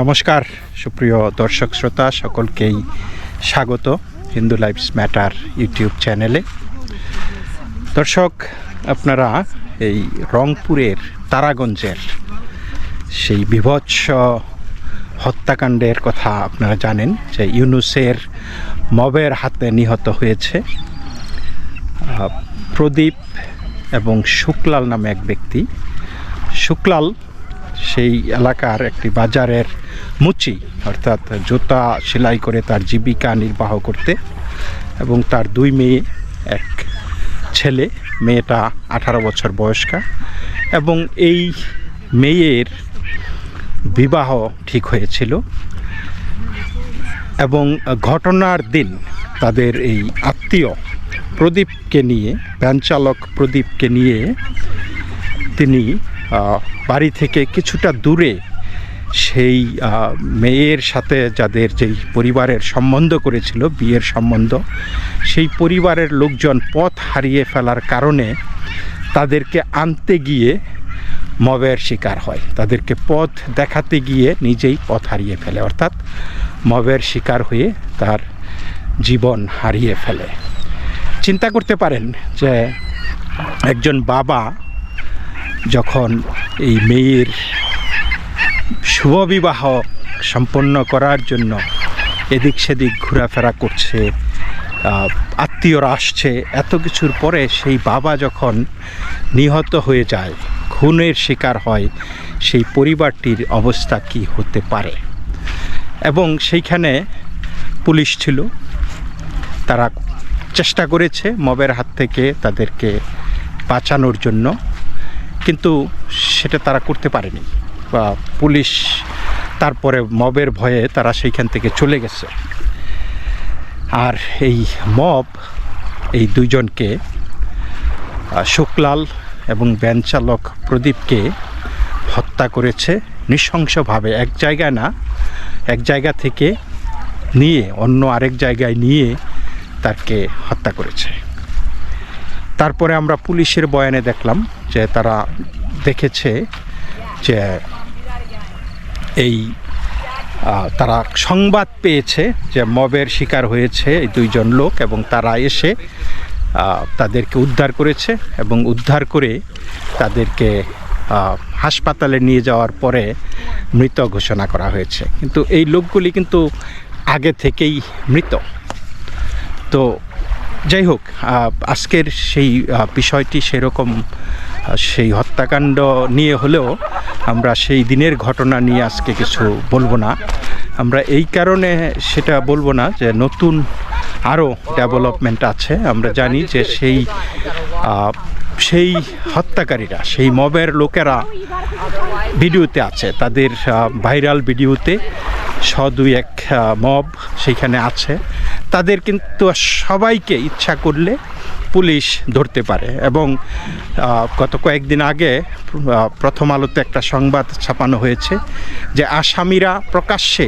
নমস্কার, সুপ্রিয় দর্শক শ্রোতা, সকলকেই স্বাগত হিন্দু লাইফস ম্যাটার ইউটিউব চ্যানেলে। দর্শক, আপনারা এই রংপুরের তারাগঞ্জের সেই বিভৎস হত্যাকাণ্ডের কথা আপনারা জানেন যে ইউনুসের মবের হাতে নিহত হয়েছে প্রদীপ এবং শুক্লাল নামে এক ব্যক্তি। শুক্লাল সেই এলাকার একটি বাজারের মুচি, অর্থাৎ জুতা সেলাই করে তার জীবিকা নির্বাহ করতে এবং তার দুই মেয়ে, এক ছেলে, মেয়েটা আঠারো বছর বয়স্কা এবং এই মেয়ের বিবাহ ঠিক হয়েছিল এবং ঘটনার দিন তাদের এই আত্মীয় প্রদীপকে নিয়ে ভ্যান চালক প্রদীপকে নিয়ে তিনি বাড়ি থেকে কিছুটা দূরে সেই মেয়ের সাথে যাদের যেই পরিবারের সম্বন্ধ করেছিল, বিয়ের সম্বন্ধ, সেই পরিবারের লোকজন পথ হারিয়ে ফেলার কারণে তাদেরকে আনতে গিয়ে মবের শিকার হয়। তাদেরকে পথ দেখাতে গিয়ে নিজেই পথ হারিয়ে ফেলে, অর্থাৎ মবের শিকার হয়ে তার জীবন হারিয়ে ফেলে। চিন্তা করতে পারেন যে একজন বাবা যখন এই মেয়ের শুভ বিবাহ সম্পন্ন করার জন্য এদিক সেদিক ঘোরাফেরা করছে আত্মীয়রা আসছে, এত কিছুর পরে সেই বাবা যখন নিহত হয়ে যায়, খুনের শিকার হয়, সেই পরিবারটির অবস্থা কি হতে পারে? এবং সেইখানে পুলিশ ছিল, তারা চেষ্টা করেছে মবের হাত থেকে তাদেরকে বাঁচানোর জন্য। কিন্তু সেটা তারা করতে পারেনি। বা পুলিশ তারপরে মবের ভয়ে তারা সেইখান থেকে চলে গেছে। আর এই মব, এই দুইজনকে শুক্লাল এবং ভ্যান চালক প্রদীপকে হত্যা করেছে নৃশংসভাবে। এক জায়গায় না, এক জায়গা থেকে নিয়ে, অন্য আরেক জায়গায় নিয়ে তাকে হত্যা করেছে। তারপরে আমরা পুলিশের বয়ানে দেখলাম যে তারা দেখেছে যে এই তারা সংবাদ পেয়েছে যে মবের শিকার হয়েছে এই দুইজন লোক এবং তারা এসে তাদেরকে উদ্ধার করেছে এবং উদ্ধার করে তাদেরকে হাসপাতালে নিয়ে যাওয়ার পরে মৃত ঘোষণা করা হয়েছে। কিন্তু এই লোকগুলি কিন্তু আগে থেকেই মৃত। তো যাই হোক আজকের সেই বিষয়টি সেরকম সেই হত্যাকাণ্ড নিয়ে হলেও আমরা সেই দিনের ঘটনা নিয়ে আজকে কিছু বলব না। আমরা এই কারণে সেটা বলব না যে নতুন আরও ডেভেলপমেন্ট আছে। আমরা জানি যে সেই সেই হত্যাকারীরা, সেই মবের লোকেরা ভিডিওতে আছে। তাদের ভাইরাল ভিডিওতে স দুই এক মব সেইখানে আছে। তাদের কিন্তু সবাইকে ইচ্ছা করলে পুলিশ ধরতে পারে এবং গত কয়েকদিন আগে প্রথম আলোতে একটা সংবাদ ছাপানো হয়েছে যে আসামিরা প্রকাশ্যে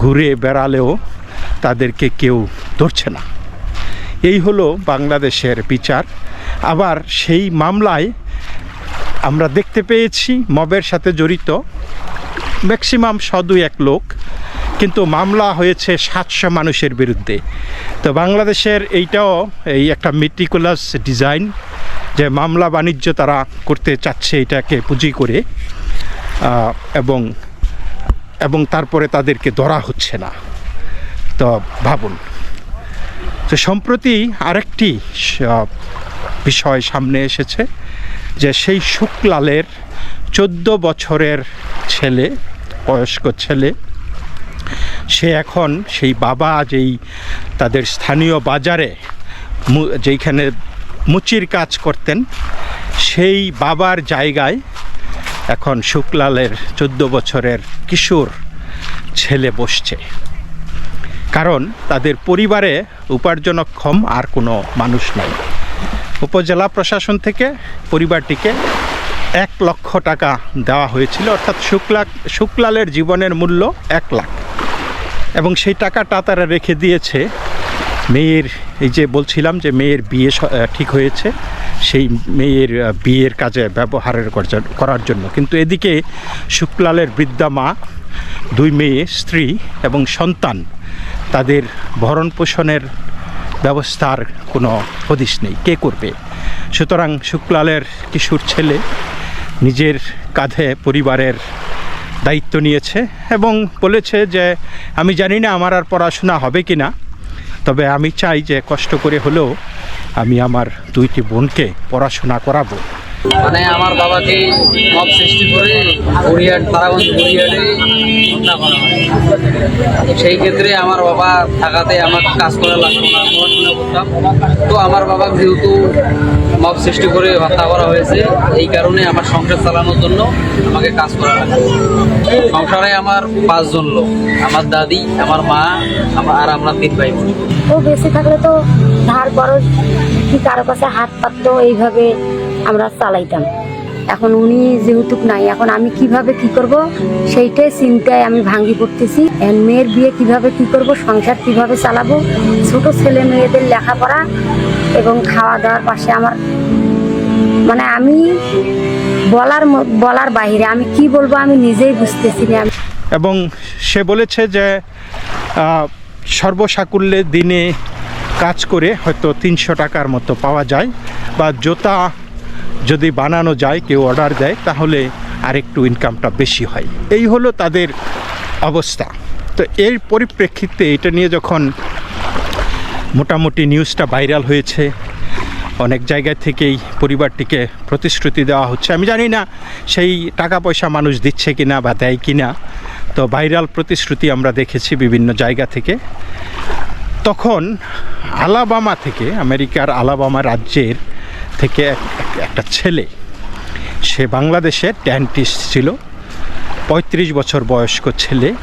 ঘুরে বেড়ালেও তাদেরকে কেউ ধরছে না। এই হলো বাংলাদেশের বিচার। আবার সেই মামলায় আমরা দেখতে পেয়েছি, মবের সাথে জড়িত। ম্যাক্সিমাম সদু এক লোক। কিন্তু মামলা হয়েছে সাতশো মানুষের বিরুদ্ধে। তো বাংলাদেশের এইটাও এই একটা মেট্রিকুলাস ডিজাইন যে মামলা বাণিজ্য তারা করতে চাচ্ছে এটাকে পুঁজি করে এবং এবং তারপরে তাদেরকে ধরা হচ্ছে না। তো ভাবুন। তো সম্প্রতি আরেকটি বিষয় সামনে এসেছে যে সেই শুক্লালের চোদ্দ বছরের ছেলে, বয়স্ক ছেলে সে এখন সেই বাবা যেই তাদের স্থানীয় বাজারে যেইখানে মুচির কাজ করতেন, সেই বাবার জায়গায় এখন শুক্লালের চোদ্দ বছরের কিশোর ছেলে বসছে। কারণ তাদের পরিবারে উপার্জনক্ষম আর কোনো মানুষ নাই। উপজেলা প্রশাসন থেকে পরিবারটিকে এক লক্ষ টাকা দেওয়া হয়েছিল, অর্থাৎ শুক্লা, শুক্লালের জীবনের মূল্য এক লাখ। এবং সেই টাকাটা তারা রেখে দিয়েছে। মেয়ের, এই যে বলছিলাম যে মেয়ের বিয়ে ঠিক হয়েছে, সেই মেয়ের বিয়ের কাজে ব্যবহারের করার জন্য। কিন্তু এদিকে শুক্লালের বৃদ্ধা মা, দুই মেয়ে, স্ত্রী এবং সন্তান, তাদের ভরণ পোষণের ব্যবস্থার কোনো হদিশ নেই। কে করবে? সুতরাং শুক্লালের কিশোর ছেলে নিজের কাঁধে পরিবারের দায়িত্ব নিয়েছে এবং বলেছে যে, আমি জানি না আমার আর পড়াশোনা হবে কি না, তবে আমি চাই যে কষ্ট করে হলেও আমি আমার দুইটি বোনকে পড়াশোনা করাবো। মানে আমার বাবাকে মব সৃষ্টি করে গড়িয়াট তারাগঞ্জ গড়িয়াটে হত্যা করা হয়। সেই ক্ষেত্রে আমার বাবা থাকাতে আমার কাজ করা লাগতো না পড়াশোনা করতাম তো আমার বাবা যেহেতু মব সৃষ্টি করে হত্যা করা হয়েছে, এই কারণে আমার সংসার চালানোর জন্য আমাকে কাজ করা লাগতো সংসারে আমার পাঁচজন লোক, আমার দাদি, আমার মা, আমার আর আমরা তিন ভাই বোন। ও বেঁচে থাকলে তো ধার কি কারও কাছে হাত পাততো, এইভাবে আমরা চালাইতাম। এখন উনি যেহেতু নাই, এখন আমি কীভাবে কি করব? সেইটাই চিন্তায় আমি ভাঙ্গি পড়তেছি। মেয়ের বিয়ে কীভাবে কি করব? সংসার কীভাবে চালাবো? ছোট ছেলে মেয়েদের লেখাপড়া এবং খাওয়া দাওয়ার পাশে আমার মানে আমি বলার বলার বাইরে আমি কি বলব আমি নিজেই বুঝতেছি না। এবং সে বলেছে যে সর্বসাকুল্যে দিনে কাজ করে হয়তো তিনশো টাকার মতো পাওয়া যায় বা জুতা যদি বানানো যায়, কেউ অর্ডার দেয়, তাহলে আরেকটু ইনকামটা বেশি হয়। এই হলো তাদের অবস্থা। তো এর পরিপ্রেক্ষিতে এটা নিয়ে যখন মোটামুটি নিউজটা ভাইরাল হয়েছে, অনেক জায়গা থেকেই পরিবারটিকে প্রতিশ্রুতি দেওয়া হচ্ছে। আমি জানি না সেই টাকা পয়সা মানুষ দিচ্ছে কি না বা দেয় কি না তো ভাইরাল প্রতিশ্রুতি আমরা দেখেছি বিভিন্ন জায়গা থেকে। তখন আলাবামা থেকে, আমেরিকার আলাবামা রাজ্যের থেকে এক- এক- একটা ছেলে, সে বাংলাদেশের ড্যান্টিস্ট ছিল। পঁয়ত্রিশ বছর বয়স্ক ছেলে,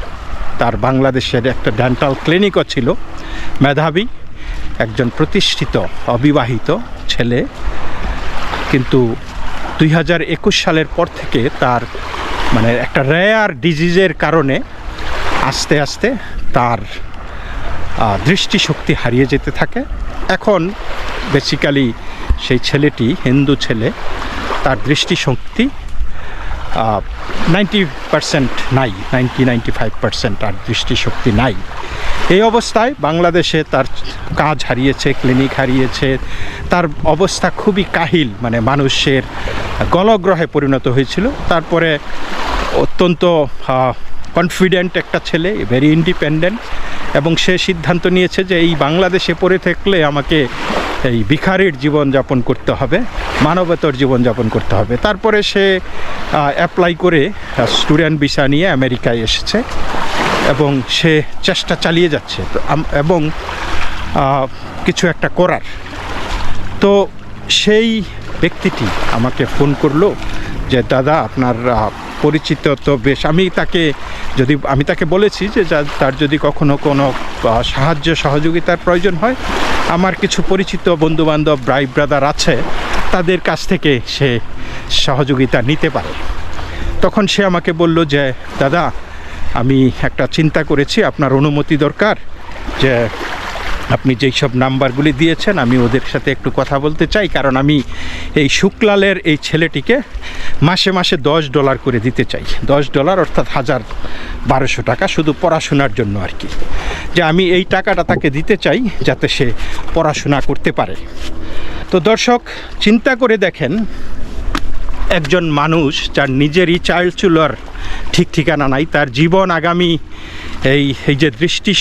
তার বাংলাদেশের একটা ডেন্টাল ক্লিনিকও ছিল। মেধাবী, একজন প্রতিষ্ঠিত, অবিবাহিত ছেলে। কিন্তু দুই হাজার একুশ সালের পর থেকে তার মানে একটা রেয়ার ডিজিজের কারণে আস্তে আস্তে তার দৃষ্টিশক্তি হারিয়ে যেতে থাকে। এখন বেসিক্যালি সেই ছেলেটি, হিন্দু ছেলে, তার দৃষ্টিশক্তি নাইনটি পার্সেন্ট নাই নাইনটি নাইনটি ফাইভ পার্সেন্ট আর দৃষ্টিশক্তি নাই। এই অবস্থায় বাংলাদেশে তার কাজ হারিয়েছে ক্লিনিক হারিয়েছে, তার অবস্থা খুবই কাহিল মানে মানুষের গলগ্রহে পরিণত হয়েছিল। তারপরে অত্যন্ত কনফিডেন্ট একটা ছেলে ভেরি ইন্ডিপেন্ডেন্ট এবং সে সিদ্ধান্ত নিয়েছে যে এই বাংলাদেশে পড়ে থাকলে আমাকে এই ভিখারির জীবনযাপন করতে হবে, মানবতর জীবনযাপন করতে হবে। তারপরে সে অ্যাপ্লাই করে স্টুডেন্ট ভিসা নিয়ে আমেরিকায় এসেছে এবং সে চেষ্টা চালিয়ে যাচ্ছে। এবং কিছু একটা করার। তো সেই ব্যক্তিটি আমাকে ফোন করল যে, দাদা, আপনার পরিচিত তো বেশ। আমি তাকে যদি, আমি তাকে বলেছি যে তার যদি কখনো কোনো সাহায্য সহযোগিতার প্রয়োজন হয়, আমার কিছু পরিচিত বন্ধুবান্ধব ব্রাই ব্রাদার আছে, তাদের কাছ থেকে সে সহযোগিতা নিতে পারে। তখন সে আমাকে বলল যে, দাদা, আমি একটা চিন্তা করেছি, আপনার অনুমতি দরকার যে আপনি যেই সব নাম্বারগুলি দিয়েছেন, আমি ওদের সাথে একটু কথা বলতে চাই, কারণ আমি এই শুক্লালের এই ছেলেটিকে মাসে মাসে দশ ডলার করে দিতে চাই। দশ ডলার অর্থাৎ হাজার বারোশো টাকা, শুধু পড়াশোনার জন্য আর কি। যে আমি এই টাকাটা তাকে দিতে চাই যাতে সে পড়াশোনা করতে পারে। তো দর্শক, চিন্তা করে দেখেন, একজন মানুষ যার নিজেরই চাইল্ড চুলার ঠিক ঠিকানা নাই। তার জীবন আগামী এই এই যে দৃষ্টি,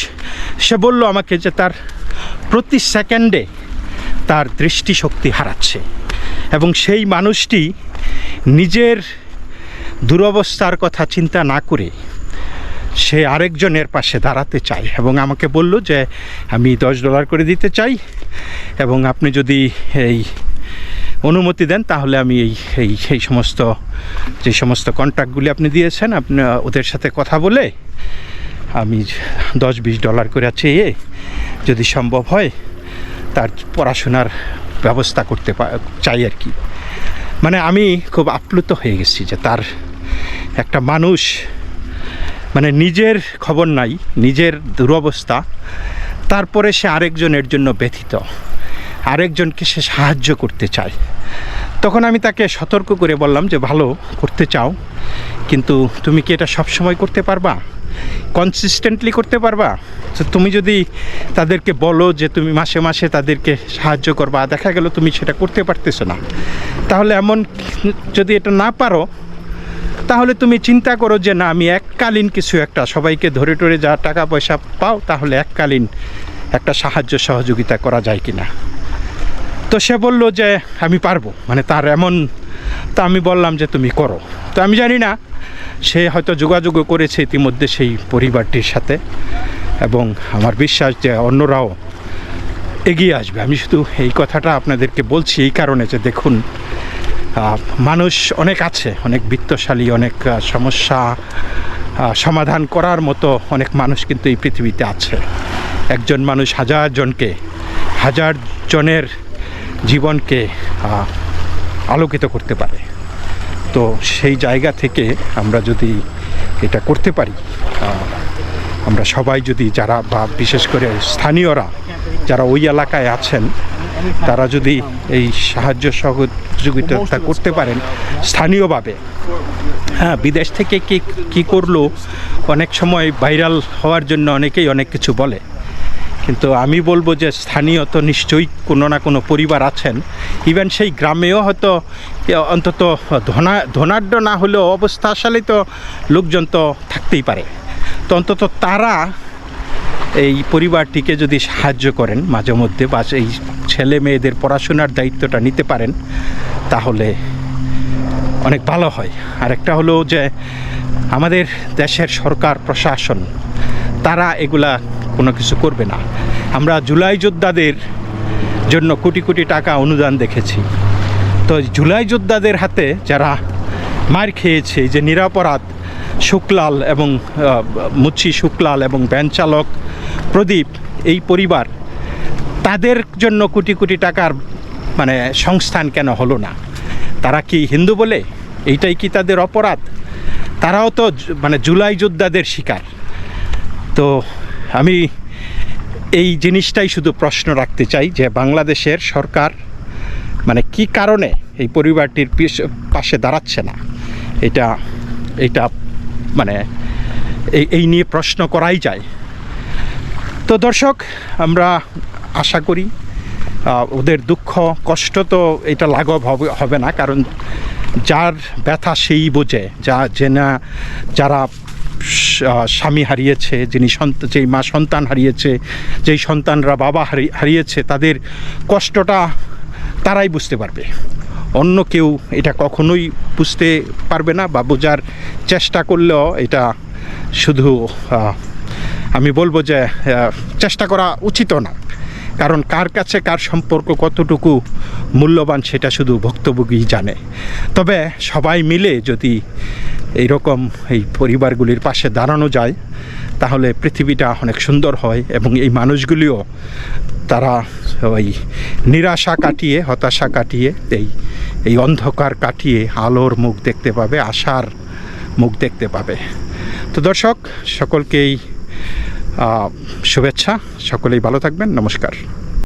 সে বলল আমাকে যে তার প্রতি সেকেন্ডে তার দৃষ্টিশক্তি হারাচ্ছে। এবং সেই মানুষটি নিজের দুরবস্থার কথা চিন্তা না করে সে আরেকজনের পাশে দাঁড়াতে চায় এবং আমাকে বলল যে, আমি দশ ডলার করে দিতে চাই এবং আপনি যদি এই অনুমতি দেন, তাহলে আমি এই এই সেই সমস্ত, যে সমস্ত কন্ট্রাক্টগুলি আপনি দিয়েছেন, আপনি, ওদের সাথে কথা বলে আমি দশ বিশ ডলার করে চেয়ে যদি সম্ভব হয়, তার পড়াশোনার ব্যবস্থা করতে চাই আর কি। মানে আমি খুব আপ্লুত হয়ে গেছি যে তার একটা মানুষ মানে নিজের খবর নাই, নিজের দুরবস্থা, তারপরে সে আরেকজনের জন্য ব্যথিত। আরেকজনকে সে সাহায্য করতে চায়। তখন আমি তাকে সতর্ক করে বললাম যে, ভালো, করতে চাও, কিন্তু তুমি কি এটা সবসময় করতে পারবা? কনসিস্টেন্টলি করতে পারবা? তো তুমি যদি তাদেরকে বলো যে, তুমি মাসে মাসে তাদেরকে সাহায্য করবা, দেখা গেল তুমি সেটা করতে পারতেছো না। তাহলে এমন যদি এটা না পারো, তাহলে তুমি চিন্তা করো যে, না, আমি এককালীন কিছু একটা, সবাইকে ধরে টরে যা টাকা পয়সা পাও, তাহলে এককালীন একটা সাহায্য সহযোগিতা করা যায় কিনা। তো সে বলল যে, আমি পারব। মানে তার এমন তা আমি বললাম যে, তুমি করো। তো আমি জানি না, সে হয়তো যোগাযোগও করেছে ইতিমধ্যে সেই পরিবারটির সাথে এবং আমার বিশ্বাস যে অন্যরাও এগিয়ে আসবে। আমি শুধু এই কথাটা আপনাদেরকে বলছি এই কারণে যে, দেখুন মানুষ অনেক আছে, অনেক বিত্তশালী, অনেক সমস্যা সমাধান করার মতো অনেক মানুষ কিন্তু এই পৃথিবীতে আছে। একজন মানুষ হাজার জনকে, হাজার জনের জীবনকে আলোকিত করতে পারে। তো সেই জায়গা থেকে আমরা যদি এটা করতে পারি আমরা সবাই যদি যারা, বা বিশেষ করে স্থানীয়রা যারা ওই এলাকায় আছেন, তারা যদি এই সাহায্য সহযোগিতা করতে পারেন স্থানীয়ভাবে। হ্যাঁ বিদেশ থেকে কি, কী করল, অনেক সময় ভাইরাল হওয়ার জন্য অনেকেই অনেক কিছু বলে। কিন্তু আমি বলব যে স্থানীয় তো নিশ্চয়ই কোনো না কোনো পরিবার আছেন। ইভেন সেই গ্রামেও হয়তো অন্তত ধনা, ধনাঢ্য না হলেও অবস্থাশালী তো লোকজন তো থাকতেই পারে। তো অন্তত তারা এই পরিবারটিকে যদি সাহায্য করেন মাঝে মধ্যে বা এই ছেলে মেয়েদের পড়াশোনার দায়িত্বটা নিতে পারেন, তাহলে অনেক ভালো হয়। আরেকটা হলো যে আমাদের দেশের সরকার, প্রশাসন, তারা এগুলা কোনো কিছু করবে না। আমরা জুলাই যোদ্ধাদের জন্য কোটি কোটি টাকা অনুদান দেখেছি। তো জুলাই যোদ্ধাদের হাতে যারা মার খেয়েছে যে নিরাপরাধ শুক্লাল এবং মুচ্ছি শুক্লাল এবং ভ্যান চালক প্রদীপ, এই পরিবার, তাদের জন্য কোটি কোটি টাকার মানে সংস্থান কেন হলো না? তারা কি হিন্দু বলে? এইটাই কি তাদের অপরাধ? তারাও তো মানে জুলাই যোদ্ধাদের শিকার। তো আমি এই জিনিসটাই শুধু প্রশ্ন রাখতে চাই যে বাংলাদেশের সরকার মানে কি কারণে এই পরিবারটির পাশে দাঁড়াচ্ছে না? এটা এটা মানে এই এই নিয়ে প্রশ্ন করাই যায়। তো দর্শক, আমরা আশা করি ওদের দুঃখ, কষ্ট তো এটা লাঘব হবে হবে না, কারণ যার ব্যথা সেই বোঝে। যা, যে না, যারা স্বামী হারিয়েছে, যিনি যেই মা সন্তান হারিয়েছে, যেই সন্তানরা বাবা হারি, হারিয়েছে, তাদের কষ্টটা তারাই বুঝতে পারবে। অন্য কেউ এটা কখনোই বুঝতে পারবে না বা বোঝার চেষ্টা করলেও এটা শুধু আমি বলব যে চেষ্টা করা উচিত না। কারণ কার কাছে কার সম্পর্ক কতটুকু মূল্যবান সেটা শুধু ভুক্তভোগী জানে। তবে সবাই মিলে যদি এইরকম এই পরিবারগুলির পাশে দাঁড়ানো যায়, তাহলে পৃথিবীটা অনেক সুন্দর হয় এবং এই মানুষগুলিও তারা ওই নিরাশা কাটিয়ে, হতাশা কাটিয়ে, এই এই অন্ধকার কাটিয়ে আলোর মুখ দেখতে পাবে, আশার মুখ দেখতে পাবে। তো দর্শক, সকলকেই শুভেচ্ছা, সকলেই ভালো থাকবেন, নমস্কার।